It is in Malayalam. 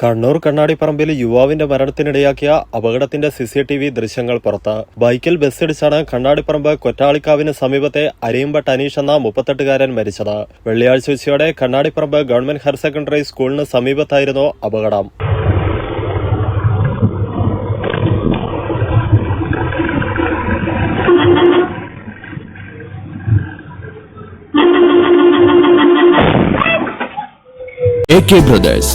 കണ്ണൂർ കണ്ണാടിപ്പറമ്പിൽ യുവാവിന്റെ മരണത്തിനിടയാക്കിയ അപകടത്തിന്റെ സി സി ടി വി ദൃശ്യങ്ങൾ പുറത്ത്. ബൈക്കിൽ ബസ്സിടിച്ചാണ് കണ്ണാടിപ്പറമ്പ് കൊറ്റാളിക്കാവിന് സമീപത്തെ അരിയമ്പട്ട് അനീഷ് എന്ന മുപ്പത്തെട്ടുകാരൻ മരിച്ചത്. വെള്ളിയാഴ്ച ഉച്ചയോടെ കണ്ണാടിപ്പറമ്പ് ഗവൺമെന്റ് ഹയർ സെക്കൻഡറി സ്കൂളിന് സമീപത്തായിരുന്നു അപകടം. A K brothers